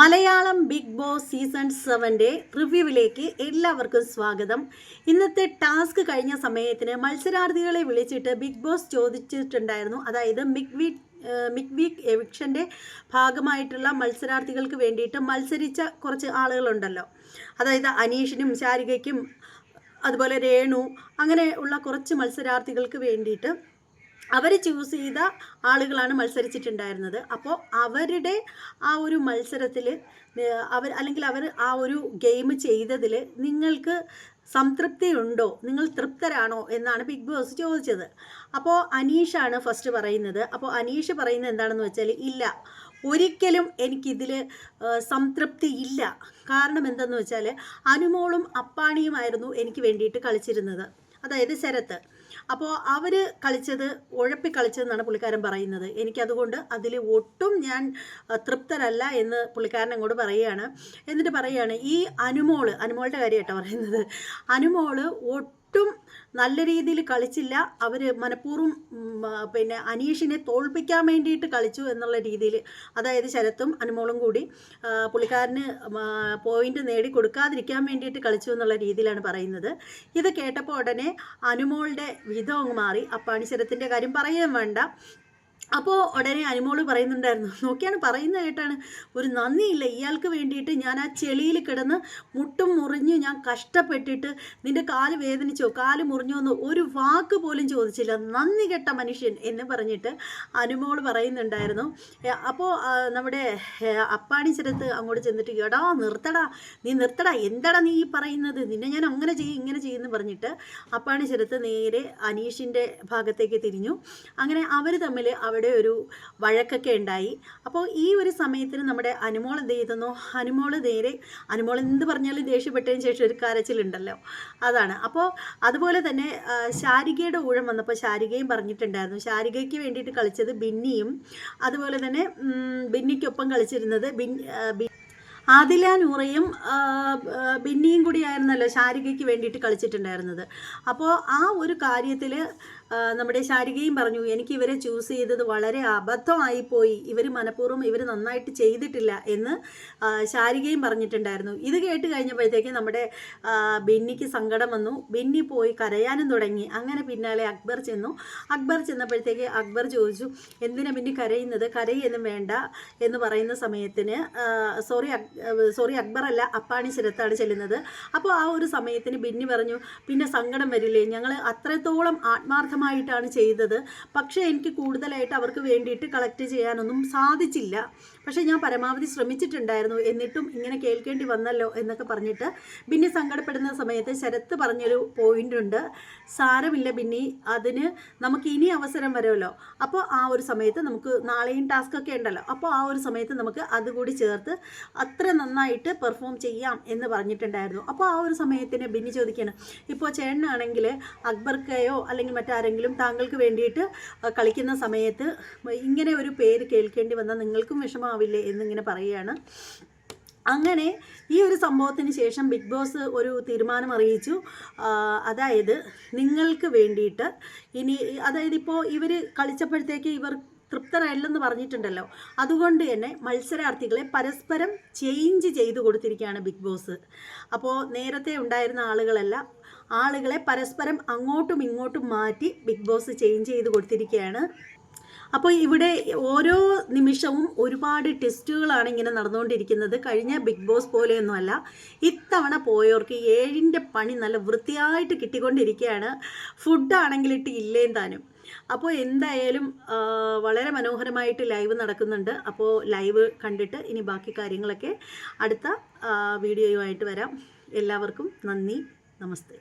Malayalam big boss season സെവന്റെ റിവ്യൂവിലേക്ക് എല്ലാവർക്കും സ്വാഗതം. ഇന്നത്തെ ടാസ്ക് കഴിഞ്ഞ സമയത്തിന് മത്സരാർത്ഥികളെ വിളിച്ചിട്ട് ബിഗ് ബോസ് ചോദിച്ചിട്ടുണ്ടായിരുന്നു. അതായത് മിഗ് വീക്ക് മിക് വീക്ക് എവിക്ഷന്റെ ഭാഗമായിട്ടുള്ള മത്സരാർത്ഥികൾക്ക് വേണ്ടിയിട്ട് മത്സരിച്ച കുറച്ച് ആളുകളുണ്ടല്ലോ. അതായത് അനീഷിനും ശാരികയ്ക്കും അതുപോലെ രേണു അങ്ങനെ ഉള്ള കുറച്ച് മത്സരാർത്ഥികൾക്ക് വേണ്ടിയിട്ട് അവർ ചൂസ് ചെയ്ത ആളുകളാണ് മത്സരിച്ചിട്ടുണ്ടായിരുന്നത്. അപ്പോൾ അവരുടെ ആ ഒരു മത്സരത്തിൽ അവർ അല്ലെങ്കിൽ അവർ ആ ഒരു ഗെയിം ചെയ്തതിൽ നിങ്ങൾക്ക് സംതൃപ്തിയുണ്ടോ? നിങ്ങൾ തൃപ്തരാണോ? എന്നാണ് ബിഗ് ബോസ് ചോദിച്ചത്. അപ്പോൾ അനീഷാണ് ഫസ്റ്റ് പറയുന്നത്. അപ്പോൾ അനീഷ് പറയുന്നത് എന്താണെന്ന് വെച്ചാൽ ഇല്ല ഒരിക്കലും എനിക്കിതിൽ സംതൃപ്തി ഇല്ല. കാരണം എന്തെന്ന് വെച്ചാൽ അനുമോളും അപ്പാണിയുമായിരുന്നു എനിക്ക് വേണ്ടിയിട്ട് കളിച്ചിരുന്നത്. അതായത് ശരത്ത്. അപ്പോൾ അവർ കളിച്ചത് ഉഴപ്പി കളിച്ചതെന്നാണ് പുള്ളിക്കാരൻ പറയുന്നത്. എനിക്കതുകൊണ്ട് അതിൽ ഒട്ടും ഞാൻ തൃപ്തരല്ല എന്ന് പുള്ളിക്കാരൻ അങ്ങോട്ട് പറയുകയാണ്. എന്നിട്ട് പറയുകയാണ് ഈ അനുമോൾ അനുമോളുടെ കാര്യമായിട്ടാണ് പറയുന്നത്. അനുമോൾ ഒട്ടും നല്ല രീതിയിൽ കളിച്ചില്ല. അവർ മനഃപൂർവം പിന്നെ അനീഷിനെ തോൽപ്പിക്കാൻ വേണ്ടിയിട്ട് കളിച്ചു എന്നുള്ള രീതിയിൽ അതായത് ശരത്തും അനുമോളും കൂടി പുള്ളിക്കാരന് പോയിന്റ് നേടി കൊടുക്കാതിരിക്കാൻ വേണ്ടിയിട്ട് കളിച്ചു എന്നുള്ള രീതിയിലാണ് പറയുന്നത്. ഇത് കേട്ടപ്പോൾ ഉടനെ അനുമോളുടെ വിധം അങ്ങ് മാറി. അപ്പാണി ശരത്തിന്റെ കാര്യം പറയുകയും വേണ്ട. അപ്പോൾ ഉടനെ അനുമോൾ പറയുന്നുണ്ടായിരുന്നു നോക്കിയാണ് പറയുന്നത് കേട്ടാണ് ഒരു നന്ദിയില്ല ഇയാൾക്ക് വേണ്ടിയിട്ട് ഞാൻ ആ ചെളിയിൽ കിടന്ന് മുട്ടും മുറിഞ്ഞ് ഞാൻ കഷ്ടപ്പെട്ടിട്ട് നിന്റെ കാൽ വേദനിച്ചോ കാൽ മുറിഞ്ഞോ എന്ന് ഒരു വാക്ക് പോലും ചോദിച്ചില്ല. നന്ദി കെട്ട മനുഷ്യൻ എന്ന് പറഞ്ഞിട്ട് അനുമോൾ പറയുന്നുണ്ടായിരുന്നു. അപ്പോൾ നമ്മുടെ അപ്പാണി ചിരത്ത് അങ്ങോട്ട് ചെന്നിട്ട് എടാ നിർത്തടാ നീ നിർത്തടാ എന്താടാ നീ ഈ പറയുന്നത്? നിന്നെ ഞാൻ അങ്ങനെ ചെയ്യും ഇങ്ങനെ ചെയ്യുമെന്ന് പറഞ്ഞിട്ട് അപ്പാണി ചിരത്ത് നേരെ അനീഷിന്റെ ഭാഗത്തേക്ക് തിരിഞ്ഞു. അങ്ങനെ അവർ തമ്മിൽ അവിടെ ഒരു വഴക്കൊക്കെ ഉണ്ടായി. അപ്പോൾ ഈ ഒരു സമയത്തിന് നമ്മുടെ അനുമോൾ എന്ത് ചെയ്യുന്നു അനുമോൾ നേരെ അനുമോൾ എന്ത് പറഞ്ഞാലും ദേഷ്യപ്പെട്ടതിന് ശേഷം ഒരു കരച്ചിലുണ്ടല്ലോ. അതാണ്. അപ്പോൾ അതുപോലെ തന്നെ ശാരികയുടെ ഊഴം വന്നപ്പോൾ ശാരികയും പറഞ്ഞിട്ടുണ്ടായിരുന്നു. ശാരികയ്ക്ക് വേണ്ടിയിട്ട് കളിച്ചത് ബിന്നിയും അതുപോലെ തന്നെ ബിന്നിക്കൊപ്പം കളിച്ചിരുന്നത് ബിൻ ആദില നൂറയും ബിന്നിയും കൂടി ബിന്നിയും കൂടിയായിരുന്നല്ലോ ശാരികയ്ക്ക് വേണ്ടിയിട്ട് കളിച്ചിട്ടുണ്ടായിരുന്നത്. അപ്പോൾ ആ ഒരു കാര്യത്തിൽ നമ്മുടെ ശാരികയും പറഞ്ഞു എനിക്ക് ഇവരെ ചൂസ് ചെയ്തത് വളരെ അബദ്ധമായിപ്പോയി ഇവർ മനഃപൂർവം ഇവർ നന്നായിട്ട് ചെയ്തിട്ടില്ല എന്ന് ശാരികയും പറഞ്ഞിട്ടുണ്ടായിരുന്നു. ഇത് കേട്ട് കഴിഞ്ഞപ്പോഴത്തേക്ക് നമ്മുടെ ബിന്നിക്ക് സങ്കടം വന്നു. ബിന്നി പോയി കരയാനും തുടങ്ങി. അങ്ങനെ പിന്നാലെ അക്ബർ ചെന്നു. അക്ബർ ചെന്നപ്പോഴത്തേക്ക് അക്ബർ ചോദിച്ചു എന്തിനാ ബിന്നി കരയുന്നത്? കരയൊന്നും വേണ്ട എന്ന് പറയുന്ന സമയത്തിന് സോറി സോറി അക്ബറല്ല അപ്പാണി ശരത്താണ് ചെല്ലുന്നത്. അപ്പോൾ ആ ഒരു സമയത്തിന് ബിന്നി പറഞ്ഞു പിന്നെ സങ്കടം വരില്ലേ? ഞങ്ങൾ അത്രത്തോളം ആത്മാർത്ഥമായിട്ടാണ് ചെയ്തത്. പക്ഷേ എനിക്ക് കൂടുതലായിട്ട് അവർക്ക് വേണ്ടിയിട്ട് കളക്ട് ചെയ്യാനൊന്നും സാധിച്ചില്ല. പക്ഷേ ഞാൻ പരമാവധി ശ്രമിച്ചിട്ടുണ്ടായിരുന്നു. എന്നിട്ടും ഇങ്ങനെ കേൾക്കേണ്ടി വന്നല്ലോ എന്നൊക്കെ പറഞ്ഞിട്ട് ബിന്നി സങ്കടപ്പെടുന്ന സമയത്ത് ശരത്ത് പറഞ്ഞൊരു പോയിന്റ് ഉണ്ട്. സാരമില്ല ബിന്നി അതിന് നമുക്ക് ഇനി അവസരം വരുമല്ലോ. അപ്പോൾ ആ ഒരു സമയത്ത് നമുക്ക് നാളെയും ടാസ്ക് ഒക്കെ ഉണ്ടല്ലോ. അപ്പോൾ ആ ഒരു സമയത്ത് നമുക്ക് അതുകൂടി ചേർത്ത് അത്ര നന്നായിട്ട് പെർഫോം ചെയ്യാം എന്ന് പറഞ്ഞിട്ടുണ്ടായിരുന്നു. അപ്പോൾ ആ ഒരു സമയത്തിന് ബിന്നി ചോദിക്കണം ഇപ്പോൾ ചേട്ടനാണെങ്കിൽ അക്ബർക്കയോ അല്ലെങ്കിൽ മറ്റാരെങ്കിലും താങ്കൾക്ക് വേണ്ടിയിട്ട് കളിക്കുന്ന സമയത്ത് ഇങ്ങനെ ഒരു പേര് കേൾക്കേണ്ടി വന്നാൽ നിങ്ങൾക്കും വിഷമാവില്ലേ എന്നിങ്ങനെ പറയുകയാണ്. അങ്ങനെ ഈ ഒരു സംഭവത്തിന് ശേഷം ബിഗ് ബോസ് ഒരു തീരുമാനം അറിയിച്ചു. അതായത് നിങ്ങൾക്ക് വേണ്ടിയിട്ട് ഇനി അതായത് ഇപ്പോൾ ഇവർ കളിച്ചപ്പോഴത്തേക്ക് ഇവർ തൃപ്തരല്ലെന്ന് പറഞ്ഞിട്ടുണ്ടല്ലോ. അതുകൊണ്ട് തന്നെ മത്സരാർത്ഥികളെ പരസ്പരം ചേഞ്ച് ചെയ്ത് കൊടുത്തിരിക്കുകയാണ് ബിഗ് ബോസ് അപ്പോൾ നേരത്തെ ഉണ്ടായിരുന്ന ആളുകളല്ല ആളുകളെ പരസ്പരം അങ്ങോട്ടും ഇങ്ങോട്ടും മാറ്റി ബിഗ് ബോസ് ചേഞ്ച് ചെയ്ത് കൊടുത്തിരിക്കുകയാണ്. അപ്പോൾ ഇവിടെ ഓരോ നിമിഷവും ഒരുപാട് ടെസ്റ്റുകളാണ് ഇങ്ങനെ നടന്നുകൊണ്ടിരിക്കുന്നത്. കഴിഞ്ഞ ബിഗ് ബോസ് പോലെയൊന്നുമല്ല. ഇത്തവണ പോയവർക്ക് ഏഴിന്റെ പണി നല്ല വൃത്തിയായിട്ട് കിട്ടിക്കൊണ്ടിരിക്കുകയാണ്. ഫുഡാണെങ്കിൽ ഇട്ട് ഇല്ലേം താനും. അപ്പോൾ എന്തായാലും വളരെ മനോഹരമായിട്ട് ലൈവ് നടക്കുന്നുണ്ട്. അപ്പോൾ ലൈവ് കണ്ടിട്ട് ഇനി ബാക്കി കാര്യങ്ങളൊക്കെ അടുത്ത വീഡിയോയുമായിട്ട് വരാം. എല്ലാവർക്കും നന്ദി. നമസ്തേ.